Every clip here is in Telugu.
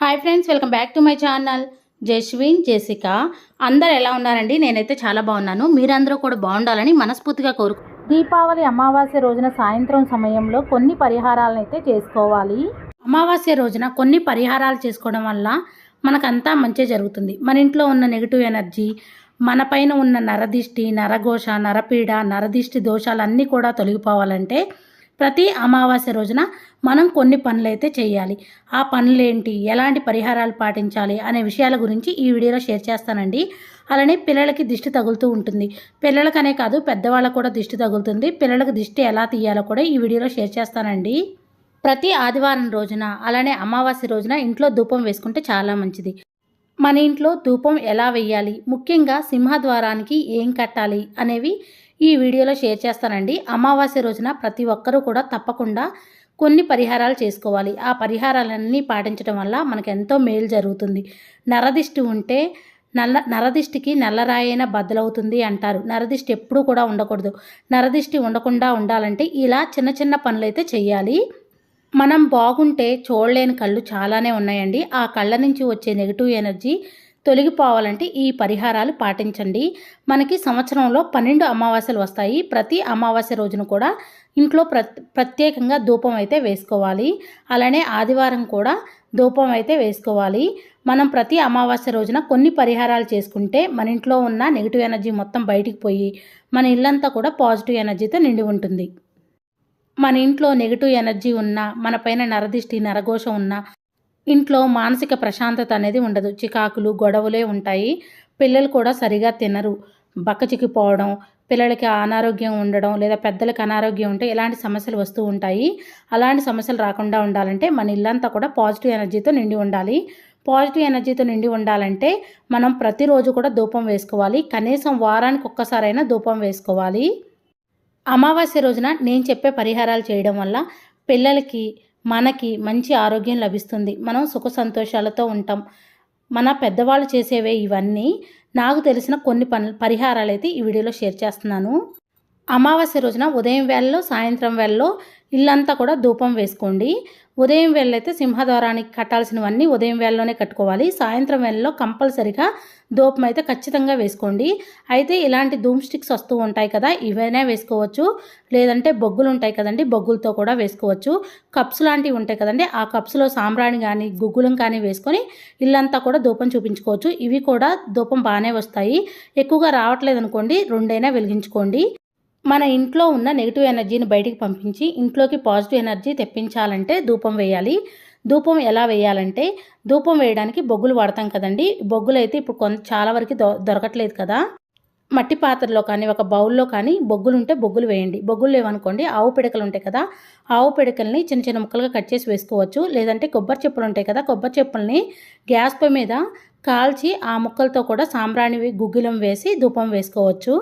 Hi friends welcome back to my channel Jaswin Jessica అందరు ఎలా ఉన్నారండి? నేనైతే చాలా బాగున్నాను. మీరందరూ కూడా బాగుండాలని మనస్ఫూర్తిగా కోరుకు దీపావళి అమావాస్య రోజున సాయంత్రం సమయంలో కొన్ని పరిహారాలను అయితే చేసుకోవాలి. అమావాస్య రోజున కొన్ని పరిహారాలు చేసుకోవడం వల్ల మనకంతా మంచి జరుగుతుంది. మన ఇంట్లో ఉన్న నెగిటివ్ ఎనర్జీ మన పైన ఉన్న నరదిష్టి నరఘోష నరపీడ నరదిష్టి దోషాలన్నీ కూడా తొలగిపోవాలంటే ప్రతి అమావాస్య రోజున మనం కొన్ని పనులు అయితే చేయాలి. ఆ పనులేంటి? ఎలాంటి పరిహారాలు పాటించాలి? అనే విషయాల గురించి ఈ వీడియోలో షేర్ చేస్తానండి. అలానే పిల్లలకి దిష్టి తగులుతూ ఉంటుంది. పిల్లలకనే కాదు పెద్దవాళ్ళకు కూడా దిష్టి తగులుతుంది. పిల్లలకు దిష్టి ఎలా తీయాలో కూడా ఈ వీడియోలో షేర్ చేస్తానండి. ప్రతి ఆదివారం రోజున అలానే అమావాస్య రోజున ఇంట్లో ధూపం వేసుకుంటే చాలా మంచిది. మన ఇంట్లో ధూపం ఎలా వేయాలి? ముఖ్యంగా సింహద్వారానికి ఏం కట్టాలి? అనేవి ఈ వీడియోలో షేర్ చేస్తానండి. అమావాస్య రోజున ప్రతి ఒక్కరూ కూడా తప్పకుండా కొన్ని పరిహారాలు చేసుకోవాలి. ఆ పరిహారాలన్నీ పాటించడం వల్ల మనకు ఎంతో మేలు జరుగుతుంది. నరదిష్టి ఉంటే నల్ల నరదిష్టికి నల్లరాయైన బద్దలవుతుంది అంటారు. నరదిష్టి ఎప్పుడూ కూడా ఉండకూడదు. నరదిష్టి ఉండకుండా ఉండాలంటే ఇలా చిన్న చిన్న పనులైతే చేయాలి మనం బాగుంటే చూడలేని కళ్ళు చాలానే ఉన్నాయండి. ఆ కళ్ళ నుంచి వచ్చే నెగిటివ్ ఎనర్జీ తొలగిపోవాలంటే ఈ పరిహారాలు పాటించండి. మనకి సంవత్సరంలో పన్నెండు అమావాస్యలు వస్తాయి. ప్రతి అమావాస్య రోజున కూడా ఇంట్లో ప్ర ప్రత్యేకంగా ధూపం అయితే వేసుకోవాలి. అలానే ఆదివారం కూడా ధూపం అయితే వేసుకోవాలి. మనం ప్రతి అమావాస్య రోజున కొన్ని పరిహారాలు చేసుకుంటే మన ఇంట్లో ఉన్న నెగిటివ్ ఎనర్జీ మొత్తం బయటికి పోయి మన ఇల్లంతా కూడా పాజిటివ్ ఎనర్జీతో నిండి ఉంటుంది. మన ఇంట్లో నెగిటివ్ ఎనర్జీ ఉన్నా మన పైన నరదిష్టి నరఘోష ఉన్నా ఇంట్లో మానసిక ప్రశాంతత అనేది ఉండదు. చికాకులు గొడవలే ఉంటాయి. పిల్లలు కూడా సరిగా తినరు. బక్కచిక్కిపోవడం పిల్లలకి అనారోగ్యం ఉండడం లేదా పెద్దలకు అనారోగ్యం ఉంటే ఇలాంటి సమస్యలు వస్తూ ఉంటాయి. అలాంటి సమస్యలు రాకుండా ఉండాలంటే మన ఇల్లంతా కూడా పాజిటివ్ ఎనర్జీతో నిండి ఉండాలి. పాజిటివ్ ఎనర్జీతో నిండి ఉండాలంటే మనం ప్రతిరోజు కూడా ధూపం వేసుకోవాలి. కనీసం వారానికి ఒక్కసారైనా ధూపం వేసుకోవాలి. అమావాస్య రోజున నేను చెప్పే పరిహారాలు చేయడం వల్ల పిల్లలకి మనకి మంచి ఆరోగ్యం లభిస్తుంది. మనం సుఖ సంతోషాలతో ఉంటాం. మన పెద్దవాళ్ళు చేసేవే ఇవన్నీ. నాకు తెలిసిన కొన్ని పనులు పరిహారాలు అయితే ఈ వీడియోలో షేర్ చేస్తున్నాను. అమావాస్య రోజున ఉదయం వేళలో సాయంత్రం వేళలో ఇల్లంతా కూడా ధూపం వేసుకోండి. ఉదయం వేళైతే సింహద్వారానికి కట్టాల్సినవన్నీ ఉదయం వేళలోనే కట్టుకోవాలి. సాయంత్రం వేళలో కంపల్సరిగా ధూపం అయితే ఖచ్చితంగా వేసుకోండి. అయితే ఇలాంటి ధూమ్ స్టిక్స్ వస్తూ ఉంటాయి కదా ఇవైనా వేసుకోవచ్చు. లేదంటే బొగ్గులు ఉంటాయి కదండి బొగ్గులతో కూడా వేసుకోవచ్చు. కప్స్ లాంటివి ఉంటాయి కదండి ఆ కప్స్లో సాంబ్రాణి కానీ గుగ్గులం కానీ వేసుకొని ఇల్లంతా కూడా ధూపం చూపించుకోవచ్చు. ఇవి కూడా ధూపం బాగానే వస్తాయి. ఎక్కువగా రావట్లేదు అనుకోండి రెండైనా వెలిగించుకోండి. మన ఇంట్లో ఉన్న నెగిటివ్ ఎనర్జీని బయటికి పంపించి ఇంట్లోకి పాజిటివ్ ఎనర్జీ తెప్పించాలంటే ధూపం వేయాలి. ధూపం ఎలా వేయాలంటే ధూపం వేయడానికి బొగ్గులు వాడతాం కదండి. బొగ్గులు అయితే ఇప్పుడు కొంత చాలా వరకు దొ దొరకట్లేదు కదా. మట్టి పాత్రలో కానీ ఒక బౌల్లో కానీ బొగ్గులు ఉంటే బొగ్గులు వేయండి. బొగ్గులు లేవనుకోండి ఆవు పిడకలు ఉంటాయి కదా. ఆవు పిడకల్ని చిన్న చిన్న ముక్కలుగా కట్ చేసి వేసుకోవచ్చు. లేదంటే కొబ్బరి చెప్పులు ఉంటాయి కదా. కొబ్బరి చెప్పుల్ని గ్యాస్ పొయ్యి మీద కాల్చి ఆ ముక్కలతో కూడా సాంబ్రాణి గుగ్గిలం వేసి ధూపం వేసుకోవచ్చు.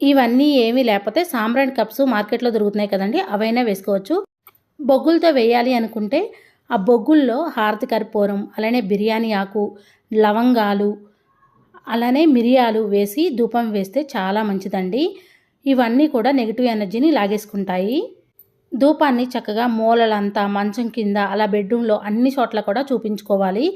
ఇవన్నీ ఏమీ లేకపోతే సాంబ్రాండ్ కప్స్ మార్కెట్లో దొరుకుతున్నాయి కదండి అవైనా వేసుకోవచ్చు. బొగ్గులతో వేయాలి అనుకుంటే ఆ బొగ్గుల్లో హారతి కర్పూరం అలానే బిర్యానీ ఆకు లవంగాలు అలానే మిరియాలు వేసి ధూపం వేస్తే చాలా మంచిదండి. ఇవన్నీ కూడా నెగిటివ్ ఎనర్జీని లాగేసుకుంటాయి. ధూపాన్ని చక్కగా మూలలంతా మంచం కింద అలా బెడ్రూమ్లో అన్ని చోట్ల కూడా చూపించుకోవాలి.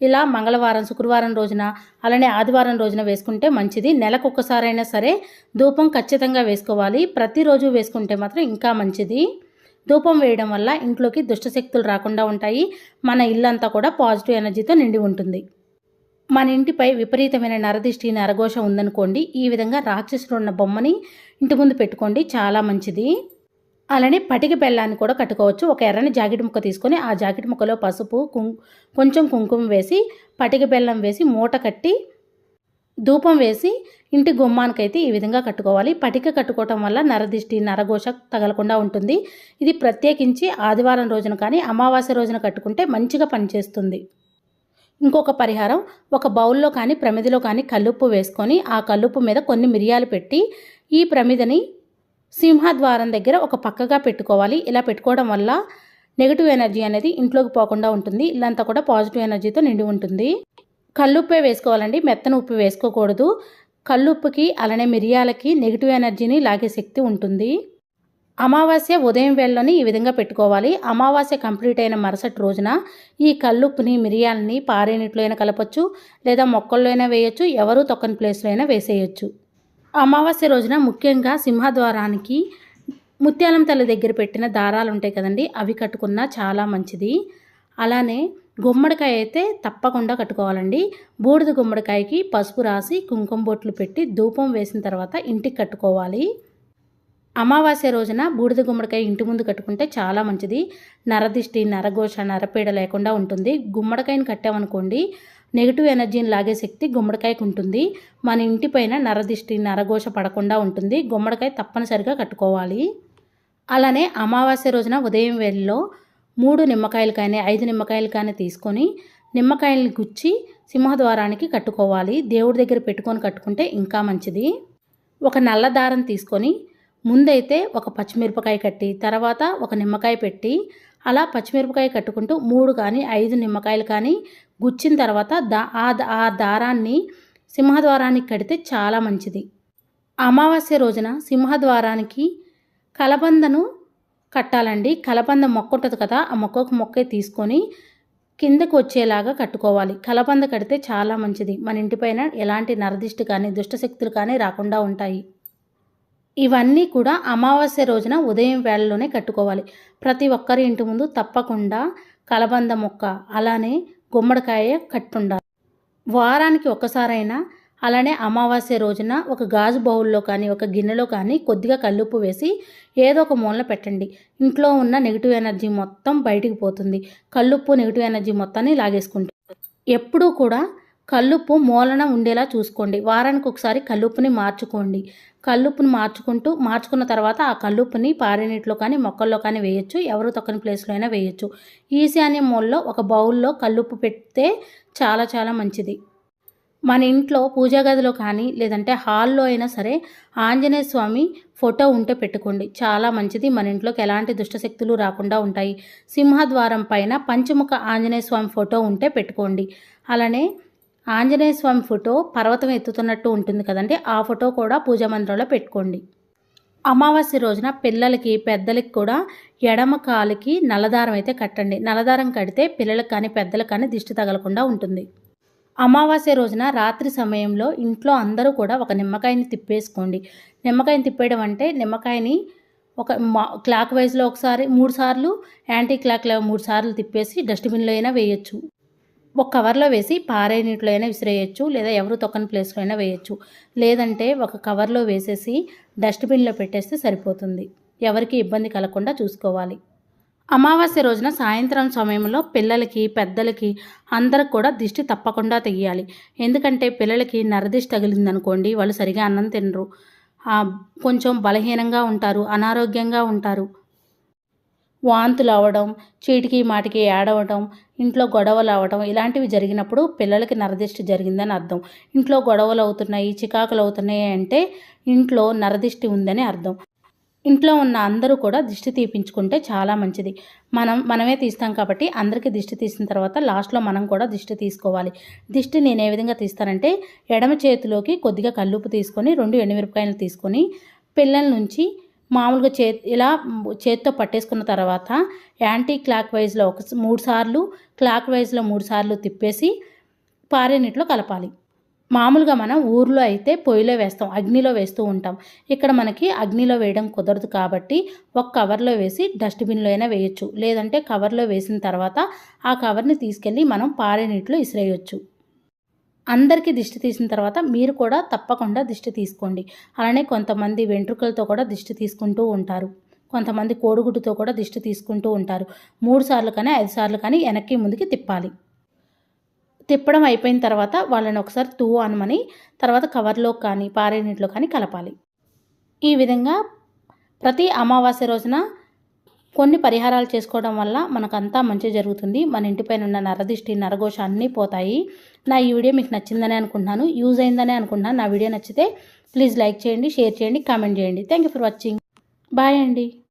ఇలా మంగళవారం శుక్రవారం రోజున అలానే ఆదివారం రోజున వేసుకుంటే మంచిది. నెలకు ఒక్కసారైనా సరే ధూపం ఖచ్చితంగా వేసుకోవాలి. ప్రతిరోజు వేసుకుంటే మాత్రం ఇంకా మంచిది. ధూపం వేయడం వల్ల ఇంట్లోకి దుష్టశక్తులు రాకుండా ఉంటాయి. మన ఇల్లంతా కూడా పాజిటివ్ ఎనర్జీతో నిండి ఉంటుంది. మన ఇంటిపై విపరీతమైన నరదిష్టి నరఘోష ఉందనుకోండి. ఈ విధంగా రాక్షసులు ఉన్న బొమ్మని ఇంటి ముందు పెట్టుకోండి. చాలా మంచిది. అలానే పటిక బెల్లాన్ని కూడా కట్టుకోవచ్చు. ఒక ఎర్రని జాకెట్ ముక్క తీసుకొని ఆ జాకెట్ ముక్కలో పసుపు కొంచెం కుంకుమ వేసి పటిక బెల్లం వేసి మూట కట్టి ధూపం వేసి ఇంటి గుమ్మానికైతే ఈ విధంగా కట్టుకోవాలి. పటిక కట్టుకోవటం వల్ల నరదిష్టి నరఘోష తగలకుండా ఉంటుంది. ఇది ప్రత్యేకించి ఆదివారం రోజున కానీ అమావాస్య రోజున కట్టుకుంటే మంచిగా పనిచేస్తుంది. ఇంకొక పరిహారం ఒక బౌల్లో కానీ ప్రమిదిలో కానీ కల్లుప్పు వేసుకొని ఆ కల్లుప్పు మీద కొన్ని మిరియాలు పెట్టి ఈ ప్రమిదని సింహద్వారం దగ్గర ఒక పక్కగా పెట్టుకోవాలి. ఇలా పెట్టుకోవడం వల్ల నెగిటివ్ ఎనర్జీ అనేది ఇంట్లోకి పోకుండా ఉంటుంది. ఇల్లంతా కూడా పాజిటివ్ ఎనర్జీతో నిండి ఉంటుంది. కళ్ళుప్పే వేసుకోవాలండి. మెత్తన ఉప్పు వేసుకోకూడదు. కళ్ళుప్పుకి అలానే మిరియాలకి నెగిటివ్ ఎనర్జీని లాగే శక్తి ఉంటుంది. అమావాస్య ఉదయం వేళలోని ఈ విధంగా పెట్టుకోవాలి. అమావాస్య కంప్లీట్ అయిన మరుసటి రోజున ఈ కల్లుప్పుని మిరియాలని పారే నీటిలో అయినా కలపచ్చు లేదా మొక్కల్లో అయినా వేయచ్చు ఎవరు తొక్కని ప్లేస్లో అయినా వేసేయచ్చు. అమావాస్య రోజున ముఖ్యంగా సింహద్వారానికి ముత్యాలం తల్లి దగ్గర పెట్టిన దారాలు ఉంటాయి కదండి అవి కట్టుకున్నా చాలా మంచిది. అలానే గుమ్మడికాయ అయితే తప్పకుండా కట్టుకోవాలండి. బూడిద గుమ్మడికాయకి పసుపు రాసి కుంకుమ బొట్లు పెట్టి ధూపం వేసిన తర్వాత ఇంటికి కట్టుకోవాలి. అమావాస్య రోజున బూడిద గుమ్మడికాయ ఇంటి ముందు కట్టుకుంటే చాలా మంచిది. నరదిష్టి నరఘోష నరపీడ లేకుండా ఉంటుంది. గుమ్మడికాయని కట్టామనుకోండి నెగిటివ్ ఎనర్జీని లాగే శక్తి గుమ్మడికాయకు ఉంటుంది. మన ఇంటి పైన నరదిష్టి నరఘోష పడకుండా ఉంటుంది. గుమ్మడికాయ తప్పనిసరిగా కట్టుకోవాలి. అలానే అమావాస్య రోజున ఉదయం వేళలో మూడు నిమ్మకాయలు కానీ ఐదు నిమ్మకాయలు కానీ తీసుకొని నిమ్మకాయల్ని గుచ్చి సింహద్వారానికి కట్టుకోవాలి. దేవుడి దగ్గర పెట్టుకొని కట్టుకుంటే ఇంకా మంచిది. ఒక నల్ల దారం తీసుకొని ముందైతే ఒక పచ్చిమిరపకాయ కట్టి తర్వాత ఒక నిమ్మకాయ పెట్టి అలా పచ్చిమిరపకాయ కట్టుకుంటూ మూడు కానీ ఐదు నిమ్మకాయలు కానీ గుచ్చిన తర్వాత దా ఆ దారాన్ని సింహద్వారానికి కడితే చాలా మంచిది. అమావాస్య రోజున సింహద్వారానికి కలబందను కట్టాలండి. కలబంద మొక్క ఉంటుంది కదా ఆ మొక్కకు మొక్కే తీసుకొని కిందకు వచ్చేలాగా కట్టుకోవాలి. కలబంద కడితే చాలా మంచిది. మన ఇంటిపైన ఎలాంటి నరదిష్టి కానీ దుష్టశక్తులు కానీ రాకుండా ఉంటాయి. ఇవన్నీ కూడా అమావాస్య రోజున ఉదయం వేళలోనే కట్టుకోవాలి. ప్రతి ఒక్కరి ఇంటి ముందు తప్పకుండా కలబంద మొక్క అలానే గుమ్మడికాయ కట్టుండాలి. వారానికి ఒక్కసారైనా అలానే అమావాస్య రోజున ఒక గాజు బౌల్లో కానీ ఒక గిన్నెలో కానీ కొద్దిగా కల్లుప్పు వేసి ఏదో ఒక మూలన పెట్టండి. ఇంట్లో ఉన్న నెగిటివ్ ఎనర్జీ మొత్తం బయటికి పోతుంది. కల్లుప్పు నెగిటివ్ ఎనర్జీ మొత్తాన్ని లాగేసుకుంటుంది ఎప్పుడూ కూడా కల్లుప్పు మూలన ఉండేలా చూసుకోండి. వారానికి ఒకసారి కల్లుప్పుని మార్చుకోండి. కల్లుప్పును మార్చుకుంటూ మార్చుకున్న తర్వాత ఆ కల్లుప్పుని పారేనీటిలో కానీ మొక్కల్లో కానీ వేయొచ్చు ఎవరు తొక్కని ప్లేస్లో అయినా వేయొచ్చు. ఈశాన్య మూలలో ఒక బౌల్లో కల్లుప్పు పెడితే చాలా చాలా మంచిది. మన ఇంట్లో పూజా గదిలో కానీ లేదంటే హాల్లో అయినా సరే ఆంజనేయ స్వామి ఫోటో ఉంటే పెట్టుకోండి. చాలా మంచిది. మన ఇంట్లోకి ఎలాంటి దుష్టశక్తులు రాకుండా ఉంటాయి. సింహద్వారం పైన పంచముఖ ఆంజనేయ స్వామి ఫోటో ఉంటే పెట్టుకోండి. అలానే ఆంజనేయ స్వామి ఫోటో పర్వతం ఎత్తుతున్నట్టు ఉంటుంది కదండి. ఆ ఫోటో కూడా పూజా మందిరంలో పెట్టుకోండి. అమావాస్య రోజున పిల్లలకి పెద్దలకి కూడా ఎడమ కాలుకి నల్లదారం అయితే కట్టండి. నల్లదారం కడితే పిల్లలకు కానీ పెద్దలకు కానీ దిష్టి తగలకుండా ఉంటుంది. అమావాస్య రోజున రాత్రి సమయంలో ఇంట్లో అందరూ కూడా ఒక నిమ్మకాయని తిప్పేసుకోండి. నిమ్మకాయని తిప్పేయడం అంటే నిమ్మకాయని ఒక మా క్లాక్ వైజ్లో ఒకసారి మూడు సార్లు యాంటీ క్లాక్లో మూడు సార్లు తిప్పేసి డస్ట్బిన్లో అయినా వేయచ్చు. ఒక కవర్లో వేసి పారే నీటిలో అయినా విసిరేయచ్చు లేదా ఎవరు తొక్కని ప్లేస్లో అయినా వేయచ్చు. లేదంటే ఒక కవర్లో వేసేసి డస్ట్బిన్లో పెట్టేస్తే సరిపోతుంది. ఎవరికి ఇబ్బంది కలగకుండా చూసుకోవాలి. అమావాస్య రోజున సాయంత్రం సమయంలో పిల్లలకి పెద్దలకి అందరికి కూడా దిష్టి తప్పకుండా తెగియాలి ఎందుకంటే పిల్లలకి నరదిష్టి తగిలిందనుకోండి వాళ్ళు సరిగా అన్నం తినరు. కొంచెం బలహీనంగా ఉంటారు అనారోగ్యంగా ఉంటారు. వాంతులు అవ్వడం చీటికి మాటికి ఏడవడం ఇంట్లో గొడవలు అవ్వడం ఇలాంటివి జరిగినప్పుడు పిల్లలకి నరదిష్టి జరిగిందని అర్థం. ఇంట్లో గొడవలు అవుతున్నాయి చికాకులు అవుతున్నాయి అంటే ఇంట్లో నరదిష్టి ఉందని అర్థం. ఇంట్లో ఉన్న అందరూ కూడా దిష్టి తీపించుకుంటే చాలా మంచిది. మనం మనమే తీస్తాం కాబట్టి అందరికీ దిష్టి తీసిన తర్వాత లాస్ట్లో మనం కూడా దిష్టి తీసుకోవాలి. దిష్టి నేను ఏ విధంగా తీస్తానంటే ఎడమ చేతిలోకి కొద్దిగా కల్లుపు తీసుకొని రెండు ఎండుమిరపకాయలు తీసుకొని పిల్లల నుంచి మామూలుగా చే ఇలా చేత్తో పట్టేసుకున్న తర్వాత యాంటీ క్లాక్ వైజ్లో ఒక మూడు సార్లు క్లాక్ వైజ్లో మూడు సార్లు తిప్పేసి పారే నీటిలో కలపాలి. మామూలుగా మనం ఊర్లో అయితే పొయ్యిలో వేస్తాం అగ్నిలో వేస్తూ ఉంటాం. ఇక్కడ మనకి అగ్నిలో వేయడం కుదరదు కాబట్టి ఒక కవర్లో వేసి డస్ట్బిన్లో అయినా వేయొచ్చు. లేదంటే కవర్లో వేసిన తర్వాత ఆ కవర్ని తీసుకెళ్ళి మనం పారే నీటిలో ఇసిరేయచ్చు. అందరికీ దిష్టి తీసిన తర్వాత మీరు కూడా తప్పకుండా దిష్టి తీసుకోండి. అలానే కొంతమంది వెంట్రుకలతో కూడా దిష్టి తీసుకుంటూ ఉంటారు. కొంతమంది కోడిగుడ్డుతో కూడా దిష్టి తీసుకుంటూ ఉంటారు. మూడు సార్లు కానీ ఐదు సార్లు కానీ వెనక్కి ముందుకి తిప్పాలి. తిప్పడం అయిపోయిన తర్వాత వాళ్ళని ఒకసారి తూ అనమని తర్వాత కవర్లో కానీ పారే నీటిలో కానీ కలపాలి. ఈ విధంగా ప్రతి అమావాస్య రోజున కొన్ని పరిహారాలు చేసుకోవడం వల్ల మనకంతా మంచి జరుగుతుంది. మన ఇంటిపైన ఉన్న నరదిష్టి నరఘోష అన్నీ పోతాయి. నా ఈ వీడియో మీకు నచ్చిందని అనుకుంటున్నాను. యూజ్ అయిందని అనుకుంటున్నాను. నా వీడియో నచ్చితే ప్లీజ్ లైక్ చేయండి షేర్ చేయండి కామెంట్ చేయండి. Thank you for watching bye అండి.